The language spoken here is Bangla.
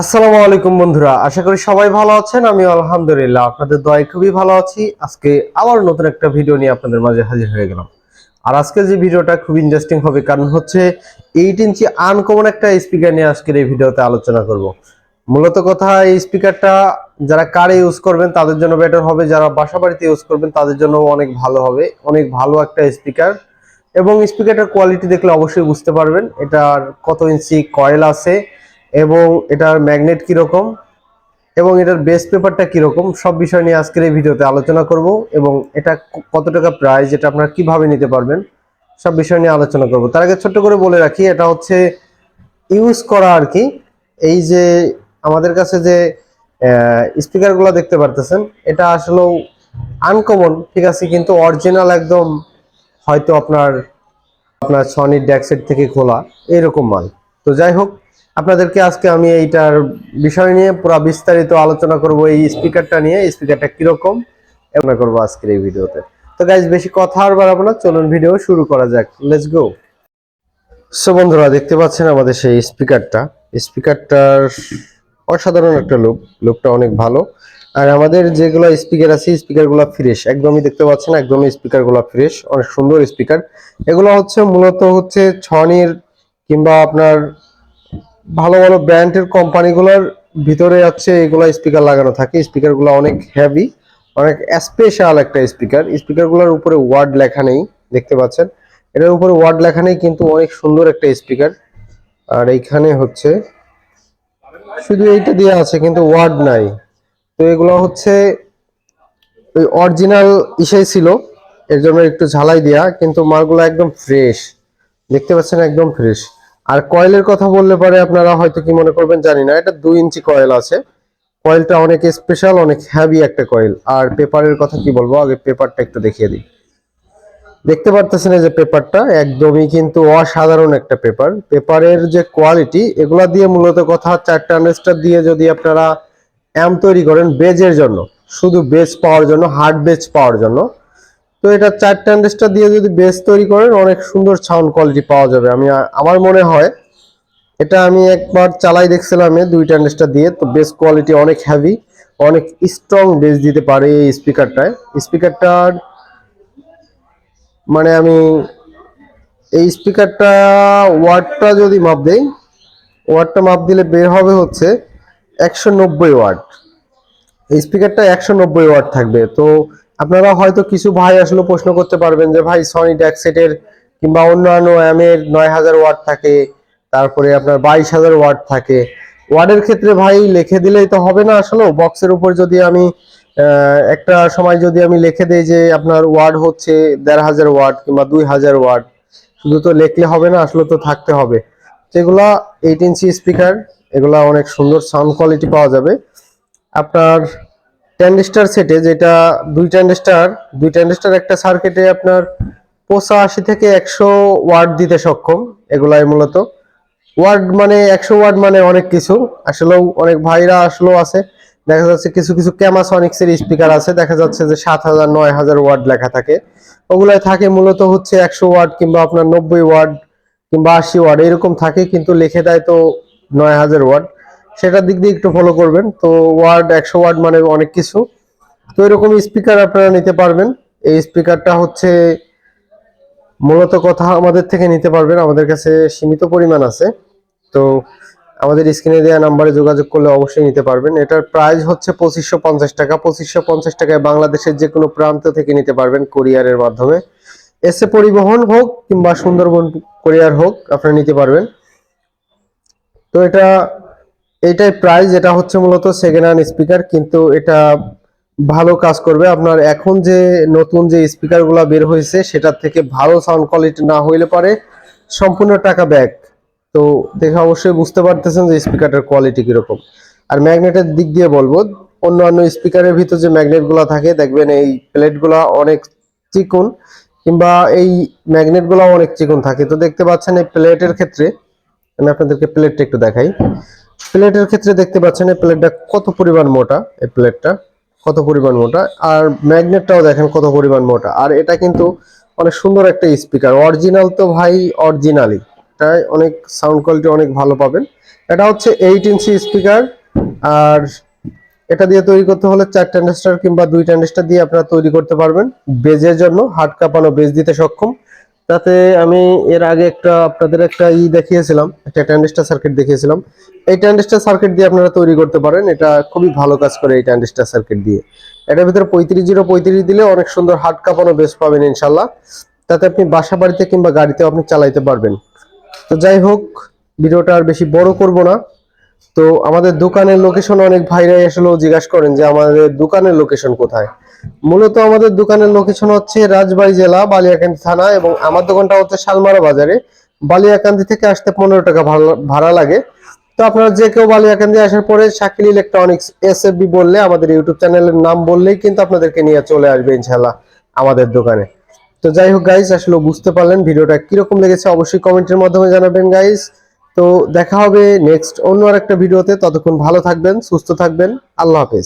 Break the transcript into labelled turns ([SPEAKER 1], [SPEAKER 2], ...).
[SPEAKER 1] আসসালামু আলাইকুম বন্ধুরা, আশা করি সবাই ভালো আছেন আমি আলহামদুলিল্লাহ আপনাদের দয়ায় খুবই ভালো আছি। আজকে আবার নতুন একটা ভিডিও নিয়ে আপনাদের মাঝে হাজির হয়ে গেলাম। আর আজকে যে ভিডিওটা খুব ইন্টারেস্টিং হবে, কারণ হচ্ছে এইট ইঞ্চি আনকমন একটা স্পিকার নিয়ে আজকের এই ভিডিওতে আলোচনা করব। মূলত কথা এই স্পিকারটা যারা কারে ইউজ করবেন, তাদের জন্য বেটার হবে, যারা বাসা বাড়িতে ইউজ করবেন, তাদের জন্য অনেক ভালো হবে, অনেক ভালো একটা স্পিকার এবং স্পিকারটার কোয়ালিটি দেখলে অবশ্যই বুঝতে পারবেন, এটার কত ইঞ্চি কয়েল আছে এবং এটার ম্যাগনেট কীরকম এবং এটার বেস পেপারটা কীরকম, সব বিষয় নিয়ে আজকের এই ভিডিওতে আলোচনা করব এবং এটা কত টাকা প্রাইস, এটা আপনারা কীভাবে নিতে পারবেন, সব বিষয় নিয়ে আলোচনা করব। তার আগে ছোট্ট করে বলে রাখি, এটা হচ্ছে ইউজ করা আর কি। এই যে আমাদের কাছে যে স্পিকারগুলো দেখতে পারতেছেন, এটা আসলেও আনকমন ঠিক আছে, কিন্তু অরিজিনাল একদম হয়তো আপনার আপনার সনি ড্যাক্সেট থেকে খোলা, এরকম মাল। তো যাই হোক আপনাদেরকে আজকে আমি এইটার বিষয় নিয়ে পুরো বিস্তারিত আলোচনা করব, এই স্পিকারটা নিয়ে। স্পিকারটা কীরকম? এমন করব আজকের এই ভিডিওতে। তো গাইজ বেশি কথা আর বাড়াবো না। চলুন ভিডিও শুরু করা যাক। লেটস গো সো বন্ধুরা, দেখতে পাচ্ছেন আমাদের সেই স্পিকারটা স্পিকারটার অসাধারণ একটা লুক লুকটা অনেক ভালো। আর আমাদের যেগুলো স্পিকার আছে স্পিকারগুলো ফ্রেশ একদমই দেখতে পাচ্ছেন, একদমই স্পিকারগুলো ফ্রেশ অনেক সুন্দর স্পিকার এগুলো হচ্ছে মূলত হচ্ছে ছনির কিংবা আপনার ভালো ভালো ব্র্যান্ডের কোম্পানিগুলোর ভিতরে হচ্ছে এগুলো স্পিকার লাগানো থাকে। স্পিকারগুলো অনেক হেভি অনেক স্পেশাল একটা স্পিকার স্পিকারগুলোর উপরে ওয়ার্ড লেখা নেই, দেখতে পাচ্ছেন? এটার উপরে ওয়ার্ড লেখা নেই, কিন্তু অনেক সুন্দর একটা স্পিকার আর এইখানে হচ্ছে, শুধু এইটা দেওয়া আছে, কিন্তু ওয়ার্ড নাই। তো এগুলো হচ্ছে, ওই অরিজিনাল ইসেই ছিল। এর জন্য একটু ঝালাই দেয়া, কিন্তু মালগুলো একদম ফ্রেশ দেখতে পাচ্ছেন, একদম ফ্রেশ আর কয়েলের কথা বললে পরে আপনারা হয়তো কি মনে করবেন জানি না, এটা দুই ইঞ্চি কয়েল আছে। কয়েলটা অনেক স্পেশাল অনেক হ্যাভি একটা কয়েল। আর পেপারের কথা কি বলব, আগে পেপারটা একটু দেখিয়ে দিই। দেখতে পারতেছেন যে পেপারটা, একদমই কিন্তু অসাধারণ একটা পেপার। পেপারের যে কোয়ালিটি এগুলা দিয়ে মূলত কথা চারটা আন্ডারস্টার দিয়ে যদি আপনারা অ্যাম তৈরি করেন বেজের জন্য। শুধু বেজ পাওয়ার জন্য হার্ড বেজ পাওয়ার জন্য। তো এটা চারটে আন্ডারস্টার দিয়ে যদি বেস তৈরি করেন, অনেক সুন্দর সাউন্ড কোয়ালিটি পাওয়া যাবে। আমি, আমার মনে হয় এটা আমি একবার চালাই দেখছিলাম এ দুইটা আন্ডারস্টার দিয়ে। তো বেস কোয়ালিটি অনেক হেভি অনেক স্ট্রং বেস দিতে পারে এই স্পিকারটায় স্পিকারটার মানে আমি এই স্পিকারটা ওয়ার্ডটা যদি মাপ দেই ওয়ার্ডটা মাপ দিলে বের হবে হচ্ছে একশো নব্বই ওয়ার্ড এই স্পিকারটা একশো নব্বই ওয়াট থাকবে। তো আপনারা হয়তো কিছু ভাই আসলে প্রশ্ন করতে পারবেন যে, ভাই সনি ড্যাকসেটের কিংবা অন্যান্য অ্যামের নয় হাজার ওয়াট থাকে, তারপরে আপনার বাইশ হাজার ওয়াট থাকে। ওয়ার্ডের ক্ষেত্রে ভাই লিখে দিলেই তো হবে না আসলে। বক্সের উপর যদি আমি একটা সময় যদি আমি লিখে দেই যে, আপনার ওয়ার্ড হচ্ছে দেড় হাজার ওয়ার্ড কিংবা দুই হাজার ওয়ার্ড শুধু তো লিখলে হবে না, আসলে তো থাকতে হবে। যেগুলা এইট ইঞ্চি স্পিকার এগুলা অনেক সুন্দর সাউন্ড কোয়ালিটি পাওয়া যাবে। আপনার ট্যান্ডেস্টার সেটে যেটা দুই ট্যান্ডেস্টার দুই ট্যান্ডেস্টার একটা সার্কিটে আপনার পঁচাশি থেকে একশো ওয়ার্ড দিতে সক্ষম, এগুলাই মূলত। ওয়ার্ড মানে একশো ওয়ার্ড মানে অনেক কিছু, আসলেও অনেক ভাইরা আসলেও আছে। দেখা যাচ্ছে কিছু কিছু ক্যামাসনিক্স এর স্পিকার আছে, দেখা যাচ্ছে যে সাত হাজার, নয় হাজার ওয়ার্ড লেখা থাকে। ওগুলাই থাকে মূলত হচ্ছে একশো ওয়ার্ড কিংবা আপনার নব্বই ওয়ার্ড কিংবা আশি ওয়ার্ড এরকম থাকে, কিন্তু লিখে দেয় তো নয় হাজার ওয়াট। সেটার দিক দিয়ে একটু ফলো করবেন। তো ওয়ার্ড একশো ওয়ার্ড মানে অনেক কিছু। তো এরকম স্পিকার আপনারা নিতে পারবেন। এই স্পিকারটা হচ্ছে মূলত কথা আমাদের থেকে নিতে পারবেন। আমাদের কাছে সীমিত পরিমাণ আছে। তো আমাদের স্ক্রিনে দেওয়া নাম্বারে যোগাযোগ করলে অবশ্যই নিতে পারবেন। এটার প্রাইস হচ্ছে পঁচিশশো পঞ্চাশ টাকা। পঁচিশশো পঞ্চাশ টাকায় বাংলাদেশের যে কোনো প্রান্ত থেকে নিতে পারবেন কোরিয়ারের মাধ্যমে। এসে পরিবহন হোক কিংবা সুন্দরবন কোরিয়ার হোক, আপনারা নিতে পারবেন। তো এটা এইটাই প্রাইস এটা হচ্ছে মূলত সেকেন্ড হ্যান্ড স্পিকার কিন্তু এটা ভালো কাজ করবে। আপনার এখন যে নতুন যে স্পিকারগুলো বের হয়েছে, সেটার থেকে ভালো সাউন্ড কোয়ালিটি না হইলে পারে সম্পূর্ণ টাকা ব্যাক তো দেখে অবশ্যই বুঝতে পারতেছেন যে স্পিকারটার কোয়ালিটি কীরকম। আর ম্যাগনেটের দিক দিয়ে বলব, অন্যান্য স্পিকারের ভিতর যে ম্যাগনেটগুলো থাকে, দেখবেন এই প্লেটগুলো অনেক চিকুন, কিংবা এই ম্যাগনেটগুলো অনেক চিকুন থাকে। তো দেখতে পাচ্ছেন এই প্লেটের ক্ষেত্রে, আমি আপনাদেরকে প্লেটটা একটু দেখাই। প্লেটের ক্ষেত্রে দেখতে পাচ্ছেন এই প্লেটটা কত পরিমাণ মোটা, এই প্লেটটা কত পরিমাণ মোটা, আর ম্যাগনেটটাও দেখেন কত পরিমাণ মোটা। আর এটা কিন্তু অনেক সুন্দর একটা স্পিকার, অরিজিনাল তো ভাই অরিজিনালি তাই অনেক সাউন্ড কোয়ালিটি অনেক ভালো পাবেন। এটা হচ্ছে এইট ইঞ্চি স্পিকার, আর এটা দিয়ে তৈরি করতে হলে চার ট্যান্ডেস্টার কিংবা দুই ট্যান্ডেস্টার দিয়ে আপনারা তৈরি করতে পারবেন। বেজের জন্য হাট কাঁপানো বেজ দিতে সক্ষম। তাতে আমি এর আগে একটা আপনাদের একটা ই দেখিয়েছিলাম, একটা ট্যান্ডেস্টার সার্কিট দেখিয়েছিলাম। এই ট্যান্ডেস্টার সার্কিট দিয়ে আপনারা তৈরি করতে পারেন। এটা খুবই ভালো কাজ করে এই ট্যান্ডেস্টার সার্কিট দিয়ে। এটার ভিতরে পঁয়ত্রিশ জিরো পঁয়ত্রিশ দিলে অনেক সুন্দর হাট কাঁপানো বেশ পাবেন ইনশাল্লাহ তাতে আপনি বাসা বাড়িতে কিংবা গাড়িতেও আপনি চালাইতে পারবেন। তো যাই হোক, ভিডিওটা আর বেশি বড় করব না। তো আমাদের দোকানের লোকেশন অনেক ভাইরাই আসলেও জিজ্ঞাসা করেন যে আমাদের দোকানের লোকেশন কোথায়? মূলত আমাদের দোকানের লোকেশন হচ্ছে রাজবাড়ী জেলা, বালিয়াকান্দি থানা এবং আমার দোকানটা হচ্ছে শালমারা বাজারে। বালিয়াকান্দি থেকে আসতে পনেরো টাকা ভাড়া- লাগে। তো আপনারা যে কেউ বালিয়াকান্দি আসার পরে শাকিল ইলেকট্রনিক্স এস বললে আমাদের ইউটিউব চ্যানেলের নাম বললেই কিন্তু আপনাদেরকে নিয়ে চলে আসবে ইনশাল্লাহ আমাদের দোকানে। তো যাই হোক গাইস আসলে বুঝতে পারলেন ভিডিওটা কীরকম লেগেছে, অবশ্যই কমেন্টের মাধ্যমে জানাবেন গাইস তো দেখা হবে নেক্সট অন্য আর একটা ভিডিওতে, ততক্ষণ ভালো থাকবেন, সুস্থ থাকবেন, আল্লাহ হাফেজ।